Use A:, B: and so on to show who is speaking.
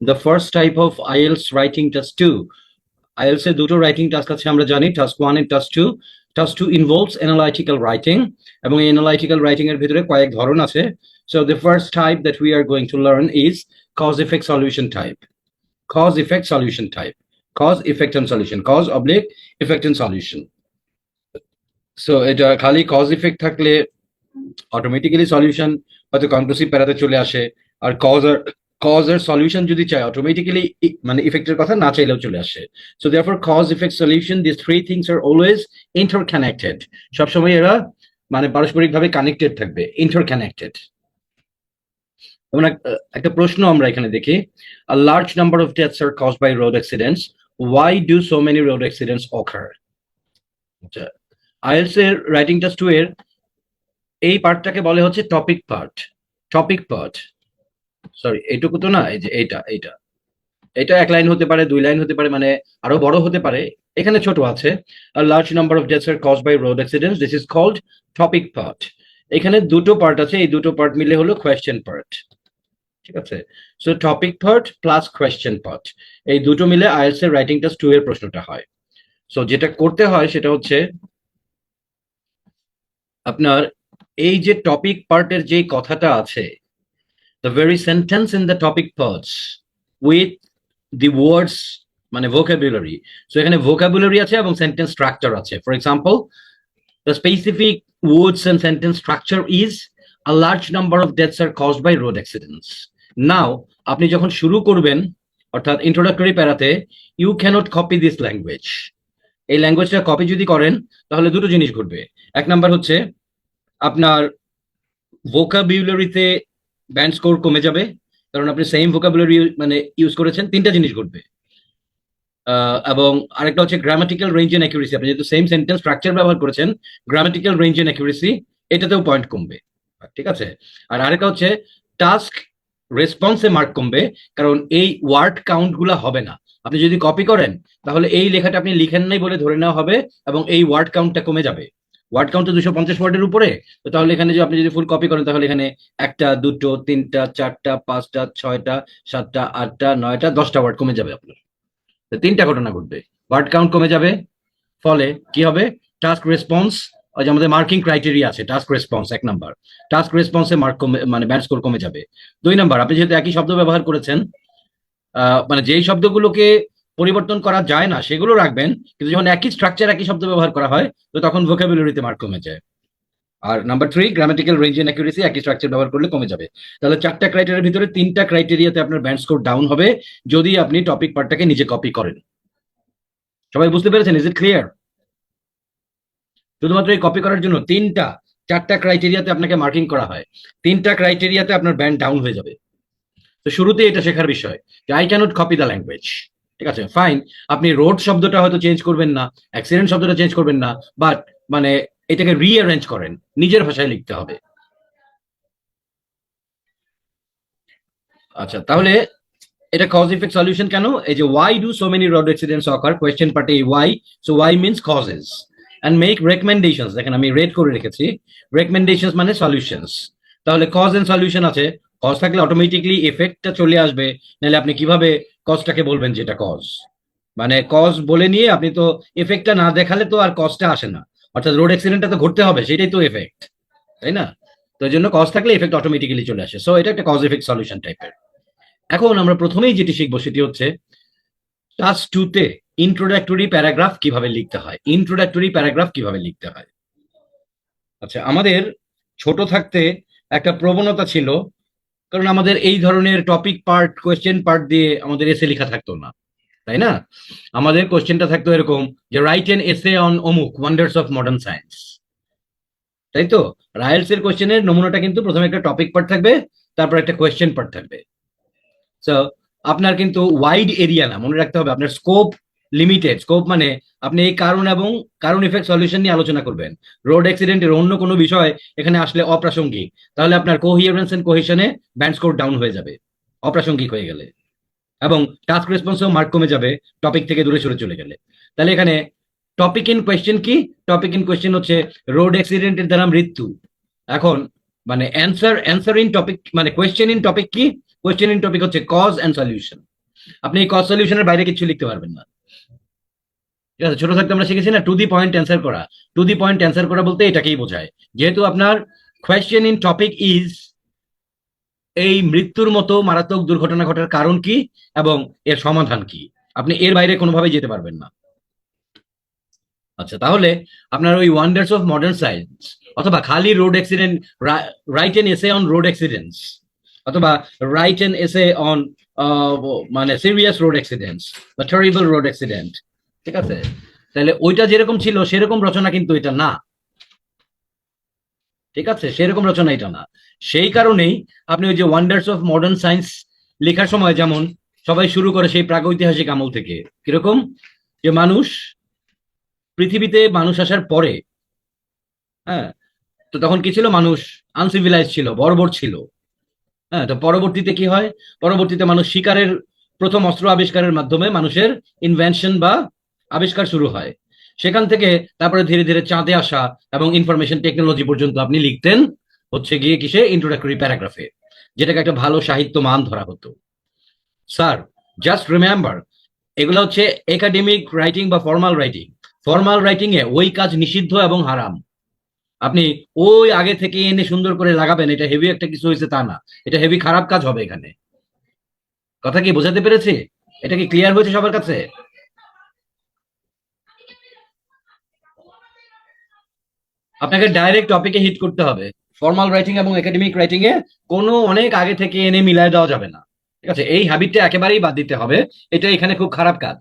A: the first type of IELTS writing test two. IELTS এর দুটো writing task আছে, আমরা জানি task one and task two task two involves analytical writing এবং এই অ্যানালাইটিক্যাল রাইটিং এর ভিতরে কয়েক ধরন আছে। So the first type that we are going to learn is cause effect solution type cause effect solution type cause effect and solution cause oblique effect and solution so এটা খালি cause effect থাকলে automatically solution হয়তো conclusive প্যারাতে চলে আসে। আর cause আর cause এর সলিউশন যদি চাই অটোমেটিক্যালি মানে ইফেক্টের কথা না চাইলেও চলে আসে। So therefore cause effect solution this three things are always inter interconnected সবসময় এরা মানে পারস্পরিকভাবে কানেক্টেড থাকবে ইন্টারকানেক্টেড যেমন এক- একটা প্রশ্ন আমরা এখানে দেখি। A large number of deaths are caused by road accidents. Why do so many road occur? আচ্ছা আইএলস এর রাইটিং টেস্ট টু এর এই পার্টটাকে বলে হচ্ছে topic part topic part sorry এইটুকু তো না, এই যে এইটা এইটা। এটা এক লাইন হতে পারে, দুই লাইন হতে পারে মানে আরও বড় হতে পারে। এখানে ছোট আছে large number of deaths are caused by road accidents. This is called topic part. এখানে দুটো পার্ট আছে, এই দুটো পার্ট মিলে হলো কোয়েশ্চেন পার্ট ঠিক আছে? So topic part plus question part এই দুটো মিলে আইএলস এর রাইটিং টেস্ট টু এর প্রশ্নটা হয়। সো যেটা করতে হয় সেটা হচ্ছে, আপনার এই যে টপিক পার্টের যে কথাটা আছে the very sentence in the topic parts with the words মানে vocabulary so এখানে vocabulary আছে এবং sentence structure আছে for example the specific words and sentence structure is a large number of deaths are caused by road accidents now আপনি যখন শুরু করবেন অর্থাৎ introductory প্যারাতে you cannot copy this language এই ল্যাঙ্গুয়েজটা কপি যদি করেন তাহলে দুটো জিনিস ঘটবে এক নাম্বার হচ্ছে আপনার ভোকাবিউলারিতে ব্যান্ড স্কোর কমে যাবে, কারণ আপনি সেম ভোকাবুলারি মানে ইউজ করেছেন, তিনটা জিনিস ঘটবে। এবং আরেকটা হচ্ছে গ্রামাটিক্যাল রেঞ্জ এন্ড অ্যাকুরেসি আপনি যেহেতু সেম সেন্টেন্স স্ট্রাকচার ব্যবহার করেছেন গ্রামাটিক্যাল রেঞ্জ এন্ড অ্যাকুরেসি এটাতেও পয়েন্ট কমবে। ঠিক আছে? আর আরেকটা হচ্ছে টাস্ক রেসপন্সে মার্ক কমবে, কারণ এই ওয়ার্ড কাউন্টগুলা হবে না। আপনি যদি কপি করেন, তাহলে এই লেখাটা আপনি লিখেন নাই বলে ধরে নেওয়া হবে, এবং এই ওয়ার্ড কাউন্টটা কমে যাবে। ওয়ার্ড কাউন্ট তো দুশো পঞ্চাশ ওয়ার্ডের উপরে, তো তাহলে এখানে যে আপনি যদি ফুল কপি করেন, তাহলে এখানে একটা, দুটো, তিনটা, চারটা, পাঁচটা, ছয়টা, সাতটা, আটটা, নয়টা, দশটা ওয়ার্ড কমে যাবে আপনার। তো তিনটা ঘটনা ঘটবে। ওয়ার্ড কাউন্ট কমে যাবে, ফলে কি হবে? টাস্ক রেসপন্স ওই যে আমাদের মার্কিং ক্রাইটেরিয়া আছে টাস্ক রেসপন্স এক নাম্বার। টাস্ক রেসপন্সে মার্ক কমে মানে ব্যান্ড স্কোর কমে যাবে। দুই নাম্বার, আপনি যেহেতু একই শব্দ ব্যবহার করেছেন মানে যেই শব্দগুলোকে পরিবর্তন করা যায় না, সেগুলো রাখবেন, কিন্তু যখন একই স্ট্রাকচার একই শব্দ ব্যবহার করা হয়, তো তখন ভোকাবুলারিতে মার্ক কমে যায়। আর number three grammatical range and accuracy একই স্ট্রাকচার ব্যবহার করলে কমে যাবে। তাহলে চারটা ক্রাইটেরিয়ার ভিতরে তিনটা ক্রাইটেরিয়াতে আপনার ব্যান্ড স্কোর ডাউন হবে, যদি আপনি টপিক পার্টটাকে নিজে কপি করেন। সবাই বুঝতে পেরেছেন? ইজ ইট ক্লিয়ার শুধুমাত্র এই কপি করার জন্য তিনটা, চারটা ক্রাইটেরিয়াতে আপনাকে মার্কিং করা হয়। তিনটা ক্রাইটেরিয়াতে আপনার ব্যান্ড ডাউন হয়ে যাবে। তো শুরুতে এটা শেখার বিষয় যে I cannot copy the language ঠিক আছে? ফাইন আপনি রোড শব্দটা হয়তো চেঞ্জ করবেন না অ্যাক্সিডেন্ট শব্দটা চেঞ্জ করবেন না বাট মানে এটাকে রিঅ্যারেঞ্জ করেন। নিজের ভাষায় লিখতে হবে। আচ্ছা তাহলে এটা কজ ইফেক্ট সলিউশন কেন? এই যে why do so many road accidents occur question পার্টে why so why means causes and make recommendations দেখেন, আমি রেড করে রেখেছি। রেকমেন্ডেশনস মানে সলিউশনস তাহলে কজ এন্ড সলিউশন আছে। কজ থাকলে অটোমেটিকলি এফেক্টটা চলে আসবে। নাহলে আপনি কীভাবে কজটাকে বলবেন যেটা কজ মানে কজ বলে নিয়ে আপনি তো এফেক্টটা না দেখালে তো আর কজটা আসে না। অর্থাৎ রোড অ্যাক্সিডেন্টটা তো ঘটতে হবে, সেটাই তো এফেক্ট তাই না? তো এই জন্য কজ থাকলে এফেক্ট অটোমেটিক্যালি চলে আসে। সো এটা একটা কজ এফেক্ট সলিউশন টাইপের এখন আমরা প্রথমেই যেটি শিখব সেটি হচ্ছে টাস্ক টুতে ইন্ট্রোডাক্টরি প্যারাগ্রাফ কীভাবে লিখতে হয়? ইন্ট্রোডাক্টরি প্যারাগ্রাফ কীভাবে লিখতে হয়? আচ্ছা আমাদের ছোট থাকতে একটা প্রবণতা ছিল কারণ আমাদের এই ধরনের টপিক পার্ট কোয়েশ্চেন পার্ট দিয়ে আমাদের এসে লেখা থাকতো না, তাই না? আমাদের কোয়েশ্চেনটা থাকতো এরকম যে রাইট এন এসে অন অমুক ওয়ান্ডার্স অফ মডার্ন সায়েন্স তাই তো? রায়েলস এর কোয়েশ্চেনের নমুনাটা কিন্তু প্রথমে একটা টপিক পার্ট থাকবে, তারপর একটা কোয়েশ্চেন পার্ট থাকবে। সো আপনার কিন্তু ওয়াইড এরিয়া না, মনে রাখতে হবে, আপনার স্কোপ লিমিটেড স্কোপ মানে আপনি এই কারণ এবং কারণ ইফেক্ট সলিউশন নিয়ে আলোচনা করবেন। রোড অ্যাক্সিডেন্টের অন্য কোনো বিষয় এখানে আসলে অপ্রাসঙ্গিক। তাহলে আপনার কোহিয়ারেন্স এন্ড কোহেশনে ব্যান্ড স্কোর ডাউন হয়ে যাবে। অপ্রাসঙ্গিক হয়ে গেলে। এবং টাস্ক রেসপন্সেও মার্ক কমে যাবে টপিক থেকে দূরে সরে চলে গেলে। তাহলে এখানে টপিক ইন কোয়েশ্চেন কি? টপিক ইন কোয়েশ্চেন হচ্ছে রোড অ্যাক্সিডেন্টের দ্বারা মৃত্যু। এখন মানে অ্যান্সার অ্যান্সার ইন টপিক মানে কোয়েশ্চেন ইন টপিক কি? কোয়েশ্চেন ইন টপিক হচ্ছে কজ অ্যান্ড সলিউশন আপনি এই কজ সলিউশনের বাইরে কিছু লিখতে পারবেন না। ঠিক আছে, ছোট থাকতে আমরা শিখেছি না টু দি পয়েন্ট অ্যান্সার করা। টু দি পয়েন্ট অ্যান্সার করা বলতে এটাকেই বোঝায়। যেহেতু আপনার কোয়েশ্চেন ইন টপিক ইজ এই মৃত্যুর মতো মারাত্মক দুর্ঘটনা ঘটার কারণ কি এবং এর সমাধান কি? আপনি এর বাইরে কোনোভাবেই যেতে পারবেন না। আচ্ছা তাহলে আপনার ওই ওয়ান্ডার্স অফ মডার্ন সায়েন্স অথবা খালি road accident right and so on road accidents অথবা রাইট এন এসে অন মানে সিরিয়াস রোড অ্যাক্সিডেন্টস বা টেরিবল রোড অ্যাক্সিডেন্ট ঠিক আছে? তাহলে ওইটা যেরকম ছিল সেরকম রচনা কিন্তু এটা না। ঠিক আছে? সেরকম রচনা এটা না। সেই কারণেই আপনি ওই যে ওয়ান্ডার্স অফ মডার্ন সায়েন্স লেখার সময় যেমন সবাই শুরু করে সেই প্রাগৈতিহাসিক আমল থেকে, কীরকম? যে মানুষ পৃথিবীতে মানুষ আসার পরে হ্যাঁ তো তখন কি ছিল মানুষ? আনসিভিলাইজ ছিল বর্বর ছিল। হ্যাঁ তো পরবর্তীতে কি হয়? পরবর্তীতে মানুষ শিকারের প্রথম অস্ত্র আবিষ্কারের মাধ্যমে মানুষের ইনভেনশন বা আবিষ্কার শুরু হয়। সেখান থেকে তারপরে ধীরে ধীরে চাঁদে আসা এবং ইনফরমেশন টেকনোলজি পর্যন্ত আপনি লিখতেন হচ্ছে গিয়ে কিসে? ইন্ট্রোডাক্টরি প্যারাগ্রাফে যেটাকে একটা ভালো সাহিত্য মান ধরা হতো। স্যার জাস্ট রিমেম্বার এগুলো হচ্ছে একাডেমিক রাইটিং বা ফর্মাল রাইটিং ফর্মাল রাইটিং এ ওই কাজ নিষিদ্ধ এবং হারাম। আপনি ওই আগে থেকে এনে সুন্দর করে লাগাবেন, এটা হেভি একটা কিছু হয়েছে তা না। এটা হেভি খারাপ কাজ হবে এখানে। কথা কি বোঝাতে পেরেছি? এটা কি ক্লিয়ার হয়েছে সবার কাছে? আপনাকে ডাইরেক্ট টপিকে হিট করতে হবে। ফর্মাল রাইটিং এবং একাডেমিক রাইটিং এ কোনো অনেক আগে থেকে এনে মিলায় দেওয়া যাবে না। ঠিক আছে? এই হ্যাবিটটা একেবারেই বাদ দিতে হবে। এটা এখানে খুব খারাপ কাজ।